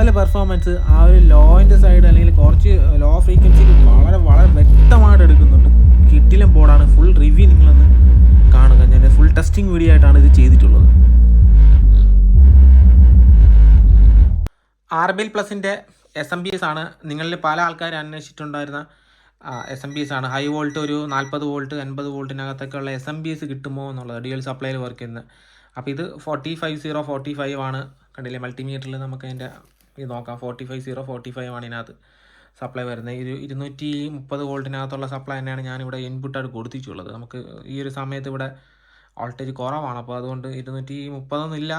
Level performance ആ ഒരു ലോയിന്റെ side അല്ലെങ്കിൽ കുറച്ച് ലോ ഫ്രീക്വൻസിക്ക് വളരെ വളരെ വ്യക്തമായിട്ട് എടുക്കുന്നുണ്ട്. കിട്ടിലും ബോർഡാണ് ഫുൾ റിവ്യൂ നിങ്ങളൊന്ന് കാണുക. ഞാൻ ഫുൾ ടെസ്റ്റിംഗ് വീഡിയോ ആയിട്ടാണ് ഇത് ചെയ്തിട്ടുള്ളത്. ആർ ബി എൽ പ്ലസിന്റെ എസ് എം ബി എസ് ആണ്. നിങ്ങളിൽ പല ആൾക്കാർ അന്വേഷിച്ചിട്ടുണ്ടായിരുന്ന എസ് എം ബി എസ് ആണ്. ഹൈ വോൾട്ട് ഒരു നാൽപ്പത് വോൾട്ട് അൻപത് വോൾട്ടിനകത്തൊക്കെ ഉള്ള എസ് എം ബി എസ് കിട്ടുമോ എന്നുള്ളത് ഡി എൽ സപ്ലൈയിൽ വർക്ക് ചെയ്യുന്നത്. അപ്പോൾ ഇത് forty five zero forty five ആണ്. കണ്ടില്ലേ? മൾട്ടിമീറ്ററിൽ നമുക്ക് അതിന്റെ ഇത് നോക്കാം. Forty five zero forty five ആണ് ഇതിനകത്ത് സപ്ലൈ വരുന്നത്. ഒരു ഇരുന്നൂറ്റി മുപ്പത് വോൾട്ടിനകത്തുള്ള സപ്ലൈ തന്നെയാണ് ഞാനിവിടെ ഇൻപുട്ടായിട്ട് കൊടുത്തിട്ടുള്ളത്. നമുക്ക് ഈ ഒരു സമയത്ത് ഇവിടെ വോൾട്ടേജ് കുറവാണ്. അപ്പോൾ അതുകൊണ്ട് ഇരുന്നൂറ്റി മുപ്പതൊന്നും ഇല്ല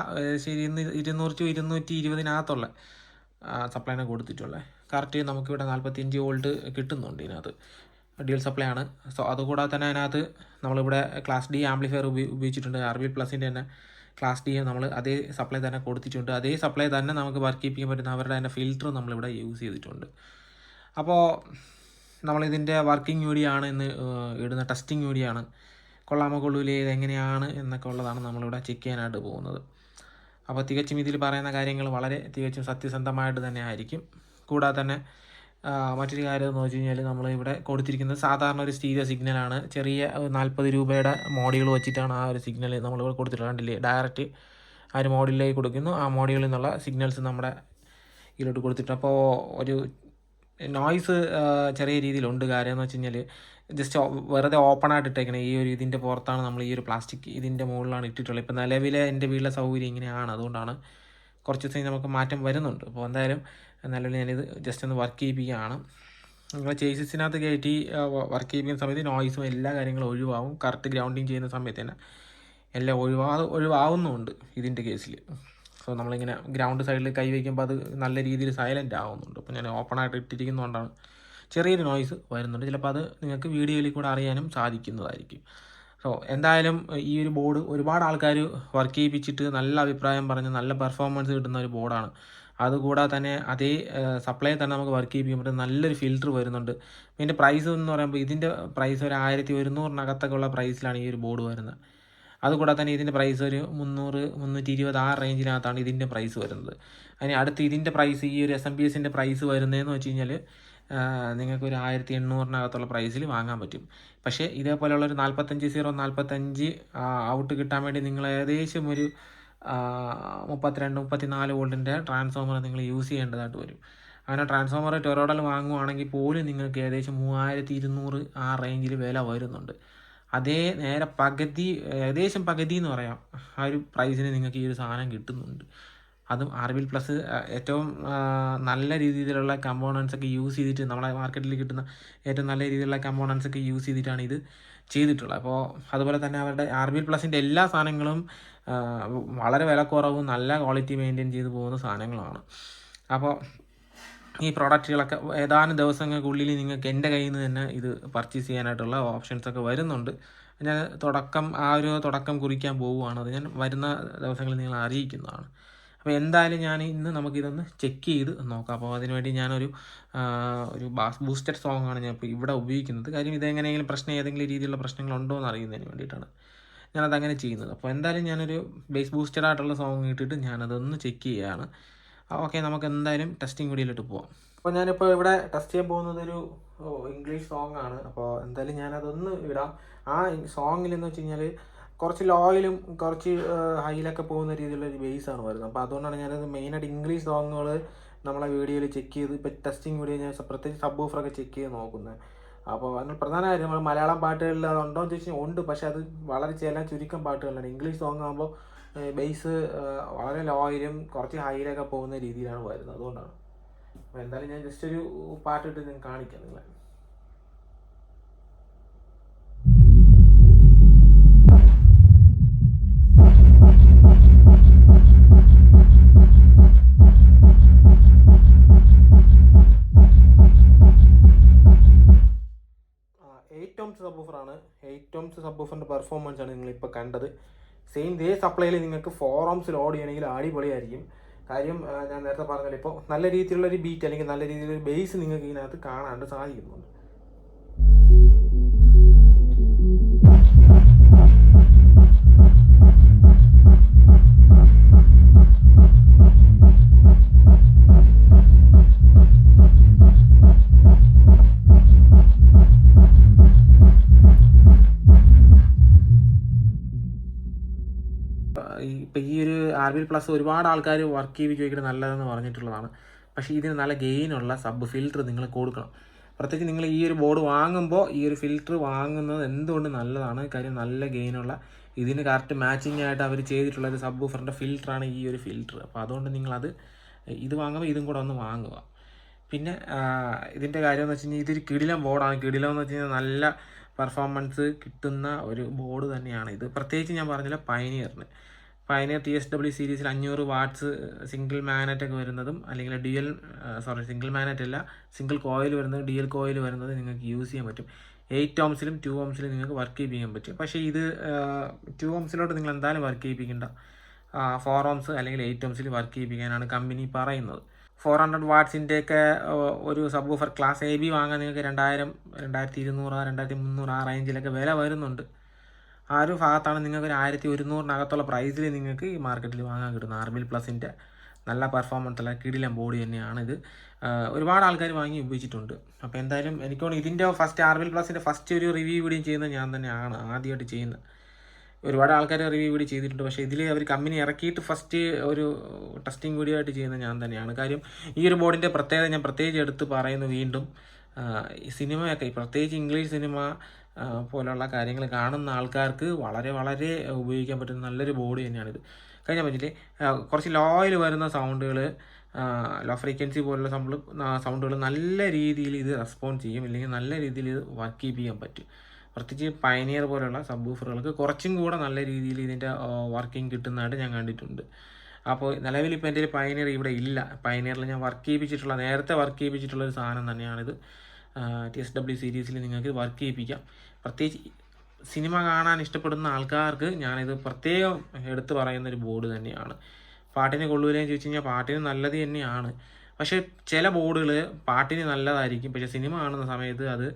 ഇരുന്ന് ഇരുന്നൂറ് ടു ഇരുന്നൂറ്റി ഇരുപതിനകത്തുള്ള സപ്ലൈനെ കൊടുത്തിട്ടുള്ളത് കറക്റ്റ് നമുക്കിവിടെ നാൽപ്പത്തിയഞ്ച് വോൾട്ട് കിട്ടുന്നുണ്ട് ഇതിനകത്ത്. ഡ്യുവൽ സപ്ലൈ ആണ്. സോ അതുകൂടാതെ തന്നെ അതിനകത്ത് നമ്മളിവിടെ ക്ലാസ് ഡി ആംപ്ലിഫയർ ഉപയോഗിച്ചിട്ടുണ്ട്. ആർ ബി പ്ലസിന്റെ തന്നെ ക്ലാസ് ഡി നമ്മൾ അതേ സപ്ലൈ തന്നെ കൊടുത്തിട്ടുണ്ട്. അതേ സപ്ലൈ തന്നെ നമുക്ക് വർക്ക് ചെയ്യിപ്പിക്കാൻ പറ്റുന്ന അവരുടെ തന്നെ ഫിൽറ്റർ നമ്മളിവിടെ യൂസ് ചെയ്തിട്ടുണ്ട്. അപ്പോൾ നമ്മളിതിന്റെ വർക്കിംഗ് യൂഡിയാണ് ഇന്ന് ഇടുന്ന ടെസ്റ്റിംഗ് യൂഡിയാണ് കൊള്ളാമോ കൊള്ളൂലേ? ഇത് എങ്ങനെയാണ് എന്നൊക്കെ ഉള്ളതാണ് നമ്മളിവിടെ ചെക്ക് ചെയ്യാനായിട്ട് പോകുന്നത്. അപ്പോൾ തികച്ചും ഇതിൽ പറയുന്ന കാര്യങ്ങൾ വളരെ തികച്ചും സത്യസന്ധമായിട്ട് തന്നെ ആയിരിക്കും. കൂടാതെ തന്നെ മറ്റൊരു കാര്യം എന്ന് വെച്ച് കഴിഞ്ഞാൽ നമ്മൾ ഇവിടെ കൊടുത്തിരിക്കുന്നത് സാധാരണ ഒരു സ്റ്റീരിയോ സിഗ്നലാണ് ചെറിയ നാൽപ്പത് രൂപയുടെ മോഡ്യൂൾ വെച്ചിട്ടാണ് ആ ഒരു സിഗ്നൽ നമ്മളിവിടെ കൊടുത്തിട്ടുള്ളത്. കണ്ടില്ലേ? ഡയറക്റ്റ് ആ ഒരു മോഡലിലേക്ക് കൊടുക്കുന്നു. ആ മോഡ്യൂളിൽ നിന്നുള്ള സിഗ്നൽസ് നമ്മുടെ ഇതിലോട്ട് കൊടുത്തിട്ട് അപ്പോൾ ഒരു നോയ്സ് ചെറിയ രീതിയിലുണ്ട്. കാര്യം എന്ന് വെച്ച് കഴിഞ്ഞാൽ ജസ്റ്റ് വെറുതെ ഓപ്പൺ ആയിട്ട് ഇട്ടേക്കണേ. ഈ ഒരു ഇതിന്റെ പുറത്താണ് നമ്മൾ ഈ ഒരു പ്ലാസ്റ്റിക് ഇതിന്റെ മുകളിലാണ് ഇട്ടിട്ടുള്ളത്. ഇപ്പോൾ നിലവിലെ എന്റെ വീട്ടിലെ സൗകര്യം ഇങ്ങനെയാണ്. അതുകൊണ്ടാണ് കുറച്ച് ദിവസം നമുക്ക് മാറ്റം വരുന്നുണ്ട്. അപ്പോൾ എന്തായാലും നിലവിൽ ഞാനിത് ജസ്റ്റ് ഒന്ന് വർക്ക് ചെയ്യിപ്പിക്കുകയാണ്. നിങ്ങൾ ചേസിനകത്ത് കയറ്റി വർക്ക് ചെയ്യിപ്പിക്കുന്ന സമയത്ത് നോയ്സും എല്ലാ കാര്യങ്ങളും ഒഴിവാകും കറക്റ്റ് ഗ്രൗണ്ടിങ് ചെയ്യുന്ന സമയത്ത് തന്നെ എല്ലാം ഒഴിവാ ഒഴിവാകുന്നുമുണ്ട് ഇതിന്റെ കേസിൽ സോ നമ്മളിങ്ങനെ ഗ്രൗണ്ട് സൈഡിൽ കൈ വയ്ക്കുമ്പോൾ അത് നല്ല രീതിയിൽ സൈലന്റ് ആവുന്നുണ്ട്. അപ്പോൾ ഞാൻ ഓപ്പൺ ആയിട്ട് ഇട്ടിരിക്കുന്നതുകൊണ്ടാണ് ചെറിയൊരു നോയ്സ് വരുന്നുണ്ട്. ചിലപ്പോൾ അത് നിങ്ങൾക്ക് വീഡിയോയിൽ കൂടെ അറിയാനും സാധിക്കുന്നതായിരിക്കും. സോ എന്തായാലും ഈ ഒരു ബോർഡ് ഒരുപാട് ആൾക്കാർ വർക്ക് ചെയ്യിപ്പിച്ചിട്ട് നല്ല അഭിപ്രായം പറഞ്ഞ് നല്ല പെർഫോമൻസ് കിട്ടുന്ന ഒരു ബോർഡാണ് അതുകൂടാതെ തന്നെ അതേ സപ്ലൈ തന്നെ നമുക്ക് വർക്ക് ചെയ്യിപ്പിക്കുമ്പോൾ നല്ലൊരു ഫിൽറ്റർ വരുന്നുണ്ട്. ഇതിന്റെ പ്രൈസ് എന്ന് പറയുമ്പോൾ ഇതിന്റെ പ്രൈസ് ഒരു ആയിരത്തി ഒരുന്നൂറിനകത്തൊക്കെ ഉള്ള പ്രൈസിലാണ് ഈ ഒരു ബോർഡ് വരുന്നത്. അതുകൂടാതെ തന്നെ ഇതിന്റെ പ്രൈസ് ഒരു മുന്നൂറ് മുന്നൂറ്റി ഇരുപത് ആ റേഞ്ചിനകത്താണ് ഇതിന്റെ പ്രൈസ് വരുന്നത്. അതിന് അടുത്ത് ഇതിന്റെ പ്രൈസ് ഈ ഒരു എസ് എം പി എസിന്റെ പ്രൈസ് വരുന്നതെന്ന് വെച്ച് കഴിഞ്ഞാൽ നിങ്ങൾക്ക് ഒരു ആയിരത്തി എണ്ണൂറിനകത്തുള്ള പ്രൈസിൽ വാങ്ങാൻ പറ്റും. പക്ഷേ ഇതേപോലെയുള്ള ഒരു നാൽപ്പത്തഞ്ച് സീറോ നാൽപ്പത്തഞ്ച് ഔട്ട് കിട്ടാൻ വേണ്ടി നിങ്ങൾ ഏകദേശം ഒരു മുപ്പത്തിരണ്ട് മുപ്പത്തിനാല് വോൾട്ടിന്റെ ട്രാൻസ്ഫോമർ നിങ്ങൾ യൂസ് ചെയ്യേണ്ടതായിട്ട് വരും. അങ്ങനെ ട്രാൻസ്ഫോമർ ടൊറോഡൽ വാങ്ങുവാണെങ്കിൽ പോലും നിങ്ങൾക്ക് ഏകദേശം മൂവായിരത്തി ഇരുന്നൂറ് ആ റേഞ്ചിൽ വില വരുന്നുണ്ട്. അതേ നേരെ പകുതി ഏകദേശം പകുതി എന്ന് പറയാം ആ ഒരു പ്രൈസിന് നിങ്ങൾക്ക് ഈ ഒരു സാധനം കിട്ടുന്നുണ്ട്. അതും ആർ ആർബിൽ പ്ലസ് ഏറ്റവും നല്ല രീതിയിലുള്ള കമ്പോണൻസ് ഒക്കെ യൂസ് ചെയ്തിട്ട് നമ്മളെ മാർക്കറ്റിൽ കിട്ടുന്ന ഏറ്റവും നല്ല രീതിയിലുള്ള കമ്പോണൻസ് ഒക്കെ യൂസ് ചെയ്തിട്ടാണ് ഇത് ചെയ്തിട്ടുള്ളത്. അപ്പോൾ അതുപോലെ തന്നെ അവരുടെ ആർ ആർബിൽ പ്ലസിന്റെ എല്ലാ സാധനങ്ങളും വളരെ വിലക്കുറവും നല്ല ക്വാളിറ്റി മെയിന്റെയിൻ ചെയ്ത് പോകുന്ന സാധനങ്ങളാണ്. അപ്പോൾ ഈ പ്രോഡക്റ്റുകളൊക്കെ ഏതാനും ദിവസങ്ങൾക്കുള്ളിൽ നിങ്ങൾക്ക് എന്റെ കയ്യിൽ നിന്ന് തന്നെ ഇത് പർച്ചേസ് ചെയ്യാനായിട്ടുള്ള ഓപ്ഷൻസ് ഒക്കെ വരുന്നുണ്ട്. ഞാൻ തുടക്കം ആ ഒരു തുടക്കം കുറിക്കാൻ പോവുകയാണ്. അത് ഞാൻ വരുന്ന ദിവസങ്ങളിൽ നിങ്ങൾ അറിയിക്കുന്നതാണ്. അപ്പോൾ എന്തായാലും ഞാൻ ഇന്ന് നമുക്കിതൊന്ന് ചെക്ക് ചെയ്ത് നോക്കാം. അപ്പോൾ അതിനുവേണ്ടി ഞാനൊരു ഒരു ബാസ് ബൂസ്റ്റർ സോങ് ആണ് ഞാൻ ഇപ്പോൾ ഇവിടെ ഉപയോഗിക്കുന്നത്. കാര്യം ഇതെങ്ങനെയെങ്കിലും പ്രശ്നം ഏതെങ്കിലും രീതിയിലുള്ള പ്രശ്നങ്ങളുണ്ടോ എന്ന് അറിയുന്നതിന് വേണ്ടിയിട്ടാണ് ഞാനത് അങ്ങനെ ചെയ്യുന്നത്. അപ്പോൾ എന്തായാലും ഞാനൊരു ബേസ് ബൂസ്റ്റഡ് ആയിട്ടുള്ള സോങ് ഇട്ടിട്ട് ഞാനതൊന്ന് ചെക്ക് ചെയ്യുകയാണ്. ഓക്കെ നമുക്ക് എന്തായാലും ടെസ്റ്റിംഗ് വീഡിയോയിലോട്ട് പോവാം. അപ്പോൾ ഞാനിപ്പോൾ ഇവിടെ ടെസ്റ്റ് ചെയ്യാൻ പോകുന്നത് ഒരു ഇംഗ്ലീഷ് സോങ് ആണ്. അപ്പോൾ എന്തായാലും ഞാനതൊന്ന് ഇടാം. ആ സോങ്ങിൽ എന്ന് വെച്ച് കഴിഞ്ഞാൽ കുറച്ച് ലോയിലും കുറച്ച് ഹൈയിലൊക്കെ പോകുന്ന രീതിയിലുള്ള ഒരു ബേസ് ആണ് വരുന്നത്. അപ്പോൾ അതുകൊണ്ടാണ് ഞാനത് മെയിനായിട്ട് ഇംഗ്ലീഷ് സോങ്ങുകൾ നമ്മളെ വീഡിയോയിൽ ചെക്ക് ചെയ്ത് ഇപ്പോൾ ടെസ്റ്റിംഗ് വീഡിയോ ഞാൻ പ്രത്യേകിച്ച് സബ് ഓഫറൊക്കെ ചെക്ക് ചെയ്ത് നോക്കുന്നത്. അപ്പോൾ അതിന് പ്രധാന കാര്യം നമ്മൾ മലയാളം പാട്ടുകളിൽ അതുണ്ടോ എന്ന് ചോദിച്ചാൽ ഉണ്ട്. പക്ഷേ അത് വളരെ ചില ചുരുക്കം പാട്ടുകളാണ്. ഇംഗ്ലീഷ് സോങ് ആകുമ്പോൾ ബേസ് വളരെ ലോയിലും കുറച്ച് ഹൈയിലൊക്കെ പോകുന്ന രീതിയിലാണ് വരുന്നത്. അതുകൊണ്ടാണ്. അപ്പോൾ എന്തായാലും ഞാൻ ജസ്റ്റ് ഒരു പാട്ടിട്ട് ഞാൻ കാണിക്കാം നിങ്ങളെ. ടോംസ് സബ് ഓഫറാണ് എയ്റ്റ് ടോംസ് സബ് ഓഫറിന്റെ പെർഫോമൻസ് ആണ് നിങ്ങളിപ്പോൾ കണ്ടത്. സെയിം ഇതേ സപ്ലൈയിൽ നിങ്ങൾക്ക് ഫോർ ഓംസ് ലോഡ് ചെയ്യണമെങ്കിൽ അടിപൊളിയായിരിക്കും. കാര്യം ഞാൻ നേരത്തെ പറഞ്ഞല്ലോ ഇപ്പോൾ നല്ല രീതിയിലുള്ള ഒരു ബീറ്റ് അല്ലെങ്കിൽ നല്ല രീതിയിലൊരു ബേസ് നിങ്ങൾക്ക് ഇതിനകത്ത് കാണാണ്ട് സാധിക്കുന്നുണ്ട്. ആർ ബി പ്ലസ് ഒരുപാട് ആൾക്കാർ വർക്ക് ചെയ്ത് ചോദിക്കുന്നത് നല്ലതെന്ന് പറഞ്ഞിട്ടുള്ളതാണ്. പക്ഷേ ഇതിന് നല്ല ഗെയിനുള്ള സബ് ഫിൽറ്റർ നിങ്ങൾ കൊടുക്കണം. പ്രത്യേകിച്ച് നിങ്ങൾ ഈ ഒരു ബോർഡ് വാങ്ങുമ്പോൾ ഈ ഒരു ഫിൽറ്റർ വാങ്ങുന്നത് എന്തുകൊണ്ട് നല്ലതാണ്? കാര്യം നല്ല ഗെയിനുള്ള ഇതിന് കറക്റ്റ് മാച്ചിങ് ആയിട്ട് അവർ ചെയ്തിട്ടുള്ള ഒരു സബ് ഫിൽറ്റർ ഫിൽറ്ററാണ് ഈ ഒരു ഫിൽറ്റർ. അപ്പോൾ അതുകൊണ്ട് നിങ്ങളത് ഇത് വാങ്ങുമ്പോൾ ഇതും കൂടെ ഒന്ന് വാങ്ങുക. പിന്നെ ഇതിന്റെ കാര്യം എന്ന് വെച്ച് കഴിഞ്ഞാൽ ഇതൊരു കിടിലം ബോർഡാണ്. കിടിലം എന്ന് വെച്ച് കഴിഞ്ഞാൽ നല്ല പെർഫോമൻസ് കിട്ടുന്ന ഒരു ബോർഡ് തന്നെയാണ് ഇത്. പ്രത്യേകിച്ച് ഞാൻ പറഞ്ഞില്ല പൈനിയറിന് പൈനിയർ ടി എസ് ഡബ്ല്യു സീരീസിൽ അഞ്ഞൂറ് വാട്ട്സ് സിംഗിൾ മാനറ്റ് ഒക്കെ വരുന്നതും അല്ലെങ്കിൽ D L sorry single magnet അല്ല സിംഗിൾ കോയിൽ വരുന്നത് ഡി എൽ കോയിൽ വരുന്നത് നിങ്ങൾക്ക് യൂസ് ചെയ്യാൻ പറ്റും. എയ്റ്റ് ഓംസിലും ടു ഓംസിലും നിങ്ങൾക്ക് വർക്ക് ചെയ്യിപ്പിക്കാൻ പറ്റും. പക്ഷേ ഇത് ടു ഓംസിലോട്ട് നിങ്ങൾ എന്തായാലും വർക്ക് ചെയ്യിപ്പിക്കേണ്ട. ഫോർ ഓംസ് അല്ലെങ്കിൽ എയ്റ്റ് ഓംസിൽ വർക്ക് ചെയ്യിപ്പിക്കാനാണ് കമ്പനി പറയുന്നത്. ഫോർ ഹൺഡ്രഡ് വാട്ട്സിന്റെയൊക്കെ ഒരു subwoofer class A B വാങ്ങാൻ നിങ്ങൾക്ക് രണ്ടായിരം രണ്ടായിരത്തി ഇരുന്നൂറ് രണ്ടായിരത്തി മുന്നൂറ് ആ റേഞ്ചിലൊക്കെ വില വരുന്നുണ്ട്. ആ ഒരു ഭാഗത്താണ് നിങ്ങൾക്ക് ഒരു ആയിരത്തി ഒരുന്നൂറിനകത്തുള്ള പ്രൈസിൽ നിങ്ങൾക്ക് ഈ മാർക്കറ്റിൽ വാങ്ങാൻ കിട്ടുന്നത്. ആർമിൽ പ്ലസിന്റെ നല്ല പെർഫോമൻസ് അല്ല കിടിലം ബോഡി തന്നെയാണ് ഇത്. ഒരുപാട് ആൾക്കാർ വാങ്ങി ഉപയോഗിച്ചിട്ടുണ്ട്. അപ്പോൾ എന്തായാലും എനിക്ക് ഇതിന്റെ ഫസ്റ്റ് ആർവിൽ പ്ലസിന്റെ ഫസ്റ്റ് ഒരു റിവ്യൂ വീഡിയോ ചെയ്യുന്നത് ഞാൻ തന്നെയാണ് ആദ്യമായിട്ട് ചെയ്യുന്നത്. ഒരുപാട് ആൾക്കാർ റിവ്യൂ വീഡിയോ ചെയ്തിട്ടുണ്ട്. പക്ഷേ ഇതിൽ അവർ കമ്പനി ഇറക്കിയിട്ട് ഫസ്റ്റ് ഒരു ടെസ്റ്റിംഗ് വീഡിയോ ആയിട്ട് ചെയ്യുന്നത് ഞാൻ തന്നെയാണ്. കാര്യം ഈ ഒരു ബോർഡിന്റെ പ്രത്യേകത ഞാൻ പ്രത്യേകിച്ച് എടുത്ത് പറയുന്നു വീണ്ടും. സിനിമയൊക്കെ പ്രത്യേകിച്ച് ഇംഗ്ലീഷ് സിനിമ പോലുള്ള കാര്യങ്ങൾ കാണുന്ന ആൾക്കാർക്ക് വളരെ വളരെ ഉപയോഗിക്കാൻ പറ്റുന്ന നല്ലൊരു ബോഡി തന്നെയാണിത്. കഴിഞ്ഞ പറ്റില്ലേ കുറച്ച് ലോയിൽ വരുന്ന സൗണ്ടുകൾ ലോ ഫ്രീക്വൻസി പോലുള്ള സൗണ്ട് സൗണ്ടുകൾ നല്ല രീതിയിൽ ഇത് റെസ്പോണ്ട് ചെയ്യും ഇല്ലെങ്കിൽ നല്ല രീതിയിൽ ഇത് വർക്ക് കീപ്പ് ചെയ്യാൻ പറ്റും. പ്രത്യേകിച്ച് പൈനിയർ പോലുള്ള സബ്ബൂഫറുകൾക്ക് കുറച്ചും കൂടെ നല്ല രീതിയിൽ ഇതിന്റെ വർക്കിംഗ് കിട്ടുന്നതായിട്ട് ഞാൻ കണ്ടിട്ടുണ്ട്. അപ്പോൾ നിലവിൽ ഇപ്പോൾ എന്റെ പയനിയർ ഇവിടെ ഇല്ല. പയനിയറിൽ ഞാൻ വർക്ക് ചെയ്യിപ്പിച്ചിട്ടുള്ള നേരത്തെ വർക്ക് ചെയ്യിപ്പിച്ചിട്ടുള്ള ഒരു സാധനം തന്നെയാണിത്. ടി എസ് ഡബ്ല്യു സീരീസിൽ നിങ്ങൾക്ക് വർക്ക് ചെയ്യിപ്പിക്കാം. പ്രത്യേകിച്ച് സിനിമ കാണാൻ ഇഷ്ടപ്പെടുന്ന ആൾക്കാർക്ക് ഞാനിത് പ്രത്യേകം എടുത്തു പറയുന്ന ഒരു ബോർഡ് തന്നെയാണ്. പാട്ടിനെ കൊള്ളൂലെന്ന് ചോദിച്ചു കഴിഞ്ഞാൽ പാട്ടിന് നല്ലത് തന്നെയാണ്. പക്ഷേ ചില ബോർഡുകൾ പാട്ടിന് നല്ലതായിരിക്കും. പക്ഷേ സിനിമ കാണുന്ന സമയത്ത് അത്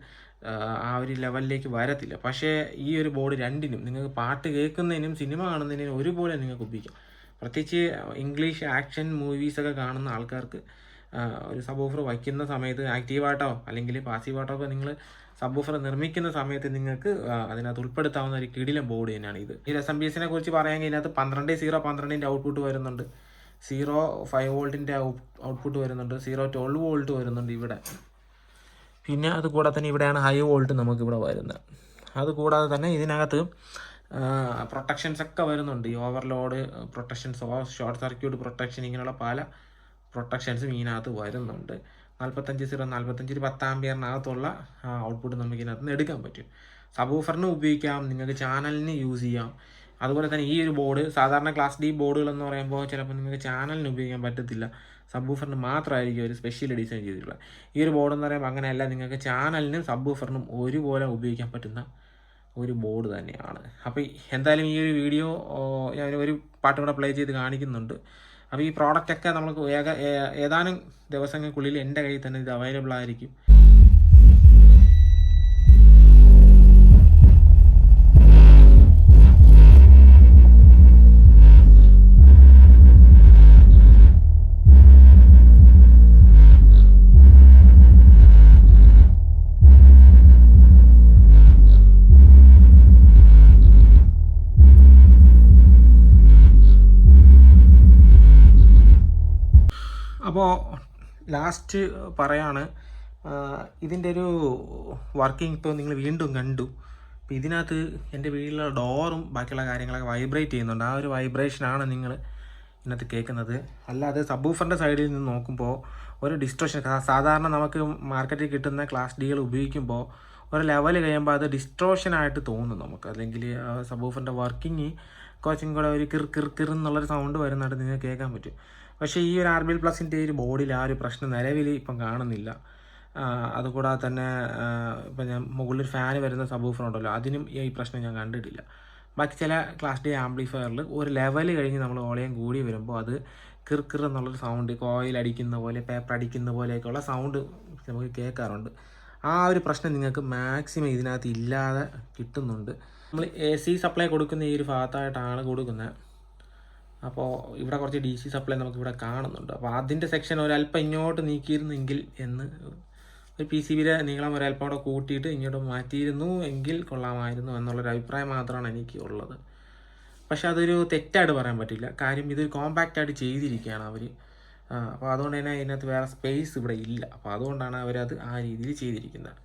ആ ഒരു ലെവലിലേക്ക് വരത്തില്ല. പക്ഷേ ഈ ഒരു ബോർഡ് രണ്ടിനും നിങ്ങൾക്ക് പാട്ട് കേൾക്കുന്നതിനും സിനിമ കാണുന്നതിനും ഒരുപോലെ നിങ്ങൾക്ക് ഉപയോഗിക്കാം. പ്രത്യേകിച്ച് ഇംഗ്ലീഷ് ആക്ഷൻ മൂവീസൊക്കെ കാണുന്ന ആൾക്കാർക്ക് ഒരു സബ് ഓഫർ വയ്ക്കുന്ന സമയത്ത് ആക്റ്റീവായിട്ടോ അല്ലെങ്കിൽ പാസീവായിട്ടോ ഒക്കെ നിങ്ങൾ സബ് ഓഫർ നിർമ്മിക്കുന്ന സമയത്ത് നിങ്ങൾക്ക് അതിനകത്ത് ഉൾപ്പെടുത്താവുന്ന ഒരു കിടിലം ബോർഡ് തന്നെയാണ് ഇത്. ഈ എസ് എം ബി എസിനെ കുറിച്ച് പറയുകയാണെങ്കിൽ ഇതിനകത്ത് പന്ത്രണ്ട് സീറോ പന്ത്രണ്ടിന്റെ ഔട്ട്പുട്ട് വരുന്നുണ്ട്. സീറോ ഫൈവ് വോൾട്ടിന്റെ ഔട്ട്പുട്ട് വരുന്നുണ്ട്. സീറോ ട്വൽവ് വോൾട്ട് വരുന്നുണ്ട് ഇവിടെ. പിന്നെ അത് കൂടാതെ തന്നെ ഇവിടെയാണ് ഹൈ വോൾട്ട് നമുക്കിവിടെ വരുന്നത്. അതുകൂടാതെ തന്നെ ഇതിനകത്ത് പ്രൊട്ടക്ഷൻസ് ഒക്കെ വരുന്നുണ്ട്. ഈ overload protections short circuit protection ഇങ്ങനെയുള്ള പല പ്രൊട്ടക്ഷൻസും ഇതിനകത്ത് വരുന്നുണ്ട്. നാൽപ്പത്തഞ്ച് സീറോ നാൽപ്പത്തഞ്ച് പത്താമ്പിയറിനകത്തുള്ള ഔട്ട്പുട്ട് നമുക്ക് ഇതിനകത്ത് നിന്ന് എടുക്കാൻ പറ്റും. സബൂഫറിന് ഉപയോഗിക്കാം നിങ്ങൾക്ക് ചാനലിന് യൂസ് ചെയ്യാം. അതുപോലെ തന്നെ ഈ ഒരു ബോർഡ് സാധാരണ ക്ലാസ് ഡി ബോർഡുകൾ എന്ന് പറയുമ്പോൾ ചിലപ്പോൾ നിങ്ങൾക്ക് ചാനലിന് ഉപയോഗിക്കാൻ പറ്റത്തില്ല. സബ്ബൂഫറിന് മാത്രമായിരിക്കും ഒരു സ്പെഷ്യൽ ഡിസൈൻ ചെയ്തിട്ടുള്ളത്. ഈ ഒരു ബോർഡ് എന്ന് പറയുമ്പോൾ അങ്ങനെയല്ല നിങ്ങൾക്ക് ചാനലിനും സബ്ബൂഫറിനും ഒരുപോലെ ഉപയോഗിക്കാൻ പറ്റുന്ന ഒരു ബോർഡ് തന്നെയാണ്. അപ്പോൾ എന്തായാലും ഈ ഒരു വീഡിയോ ഞാൻ ഒരു പാട്ടും കൂടെ പ്ലേ ചെയ്ത് കാണിക്കുന്നുണ്ട്. അപ്പോൾ ഈ പ്രോഡക്റ്റൊക്കെ നമുക്ക് ഏക ഏതാനും ദിവസങ്ങൾക്കുള്ളിൽ എന്റെ കയ്യിൽ തന്നെ ഇത് അവൈലബിൾ ആയിരിക്കും. അപ്പോൾ ലാസ്റ്റ് പറയാണ് ഇതിന്റെ ഒരു വർക്കിംഗ് ഇപ്പോൾ നിങ്ങൾ വീണ്ടും കണ്ടു. അപ്പോൾ ഇതിനകത്ത് എന്റെ വീട്ടിലെ ഡോറും ബാക്കിയുള്ള കാര്യങ്ങളൊക്കെ വൈബ്രേറ്റ് ചെയ്യുന്നുണ്ട്. ആ ഒരു വൈബ്രേഷനാണ് നിങ്ങൾ ഇതിനകത്ത് കേൾക്കുന്നത്. അല്ലാതെ സബൂഫറിന്റെ സൈഡിൽ നിന്ന് നോക്കുമ്പോൾ ഒരു ഡിസ്ട്രോഷൻ സാധാരണ നമുക്ക് മാർക്കറ്റിൽ കിട്ടുന്ന ക്ലാസ് ഡികൾ ഉപയോഗിക്കുമ്പോൾ ഒരു ലെവൽ കഴിയുമ്പോൾ അത് ഡിസ്ട്രോഷനായിട്ട് തോന്നും നമുക്ക്. അല്ലെങ്കിൽ സബൂഫറിന്റെ വർക്കിംഗ് കുറച്ചും കൂടെ ഒരു കിർ കിർ കിർ എന്നുള്ളൊരു സൗണ്ട് വരുന്നതായിട്ട് നിങ്ങൾക്ക് കേൾക്കാൻ പറ്റും. പക്ഷേ ഈ ഒരു ആർ ബി എൽ പ്ലസിന്റെ ഒരു ബോഡിയിൽ ആ ഒരു പ്രശ്നം നിലവിൽ ഇപ്പം കാണുന്നില്ല. അതുകൂടാതെ തന്നെ ഇപ്പം ഞാൻ മുകളിൽ ഫാൻ വരുന്ന സബൂഫർ ഉണ്ടല്ലോ അതിനും ഈ പ്രശ്നം ഞാൻ കണ്ടിട്ടില്ല. ബാക്കി ചില ക്ലാസ് ഡി ആംപ്ലിഫയറിൽ ഒരു ലെവൽ കഴിഞ്ഞ് നമ്മൾ ഓളയം കൂടി വരുമ്പോൾ അത് കിർക്കിർ എന്നുള്ളൊരു സൗണ്ട് കോയിൽ അടിക്കുന്ന പോലെ പേപ്പർ അടിക്കുന്ന പോലെയൊക്കെയുള്ള സൗണ്ട് നമുക്ക് കേൾക്കാറുണ്ട്. ആ ഒരു പ്രശ്നം നിങ്ങൾക്ക് മാക്സിമം ഇതിനകത്ത് ഇല്ലാതെ കിട്ടുന്നുണ്ട്. നമ്മൾ എ സി സപ്ലൈ കൊടുക്കുന്ന ഈ ഒരു ഭാഗത്തായിട്ടാണ് കൊടുക്കുന്നത്. അപ്പോൾ ഇവിടെ കുറച്ച് ഡി സി സപ്ലൈ നമുക്കിവിടെ കാണുന്നുണ്ട്. അപ്പോൾ അതിന്റെ സെക്ഷൻ ഒരല്പം ഇങ്ങോട്ട് നീക്കിയിരുന്നെങ്കിൽ എന്ന് ഒരു പി സി ബിയിലെ നീളം ഒരല്പം കൂടെ കൂട്ടിയിട്ട് ഇങ്ങോട്ട് മാറ്റിയിരുന്നു എങ്കിൽ കൊള്ളാമായിരുന്നു എന്നുള്ളൊരു അഭിപ്രായം മാത്രമാണ് എനിക്ക് ഉള്ളത്. പക്ഷെ അതൊരു തെറ്റായിട്ട് പറയാൻ പറ്റില്ല. കാര്യം ഇതൊരു കോമ്പാക്റ്റ് ആയിട്ട് ചെയ്തിരിക്കുകയാണ് അവർ അപ്പോൾ അതുകൊണ്ട് തന്നെ ഇതിനകത്ത് വേറെ സ്പേസ് ഇവിടെ ഇല്ല. അപ്പോൾ അതുകൊണ്ടാണ് അവരത് ആ രീതിയിൽ ചെയ്തിരിക്കുന്നത്.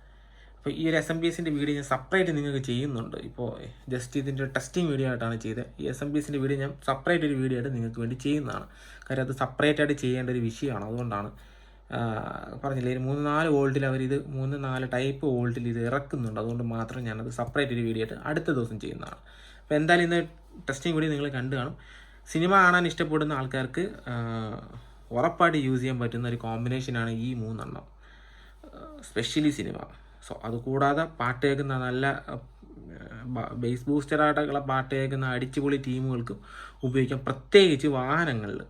അപ്പോൾ ഈ ഒരു എസ് എം ബി എസിന്റെ വീഡിയോ ഞാൻ സെപ്പറേറ്റ് നിങ്ങൾക്ക് ചെയ്യുന്നുണ്ട്. ഇപ്പോൾ ജസ്റ്റ് ഇതിന്റെ ടെസ്റ്റിംഗ് വീഡിയോ ആയിട്ടാണ് ചെയ്തത്. ഈ എസ് എം ബി എസിന്റെ വീഡിയോ ഞാൻ സെപ്പറേറ്റ് ഒരു വീഡിയോ ആയിട്ട് നിങ്ങൾക്ക് വേണ്ടി ചെയ്യുന്നതാണ്. കാര്യം അത് സെപ്പറേറ്റ് ആയിട്ട് ചെയ്യേണ്ട ഒരു വിഷയമാണ്. അതുകൊണ്ടാണ് പറഞ്ഞില്ലേ ഒരു മൂന്ന് നാല് വോൾട്ടിൽ അവരിത് മൂന്ന് നാല് ടൈപ്പ് വോൾട്ടിൽ ഇത് ഇറക്കുന്നുണ്ട്. അതുകൊണ്ട് മാത്രം ഞാനത് സെപ്പറേറ്റ് ഒരു വീഡിയോ ആയിട്ട് അടുത്ത ദിവസം ചെയ്യുന്നതാണ്. അപ്പോൾ എന്തായാലും ഇന്ന് ടെസ്റ്റിംഗ് വീഡിയോ നിങ്ങൾ കണ്ടു കാണും. സിനിമ കാണാൻ ഇഷ്ടപ്പെടുന്ന ആൾക്കാർക്ക് ഉറപ്പായിട്ട് യൂസ് ചെയ്യാൻ പറ്റുന്ന ഒരു കോമ്പിനേഷനാണ് ഈ മൂന്നെണ്ണം. Specially cinema. സോ അതുകൂടാതെ പാട്ട് കേൾക്കുന്ന നല്ല ബേസ് ബൂസ്റ്ററായിട്ടുള്ള പാട്ട് കേൾക്കുന്ന അടിച്ചുപൊളി ടീമുകൾക്കും ഉപയോഗിക്കാം. പ്രത്യേകിച്ച് വാഹനങ്ങളിൽ.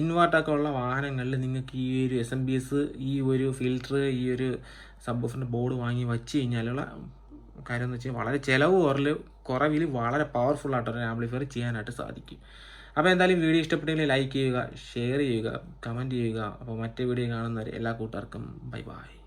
ഇൻവേർട്ടൊക്കെ ഉള്ള വാഹനങ്ങളിൽ നിങ്ങൾക്ക് ഈ ഒരു എസ് എം ബി എസ് ഈ ഒരു ഫിൽറ്റർ ഈ ഒരു സബ്ബൂഫറിന്റെ ബോർഡ് വാങ്ങി വെച്ച് കഴിഞ്ഞാലുള്ള കാര്യം എന്ന് വെച്ചാൽ വളരെ ചിലവ് കുറൽ കുറവിൽ വളരെ പവർഫുൾ ആയിട്ടൊരു ആംപ്ലിഫയർ ചെയ്യാനായിട്ട് സാധിക്കും. അപ്പോൾ എന്തായാലും വീഡിയോ ഇഷ്ടപ്പെട്ടെങ്കിൽ ലൈക്ക് ചെയ്യുക ഷെയർ ചെയ്യുക കമന്റ് ചെയ്യുക. അപ്പോൾ മറ്റേ വീഡിയോ കാണുന്നവർ എല്ലാ കൂട്ടുകാർക്കും ബൈ ബൈ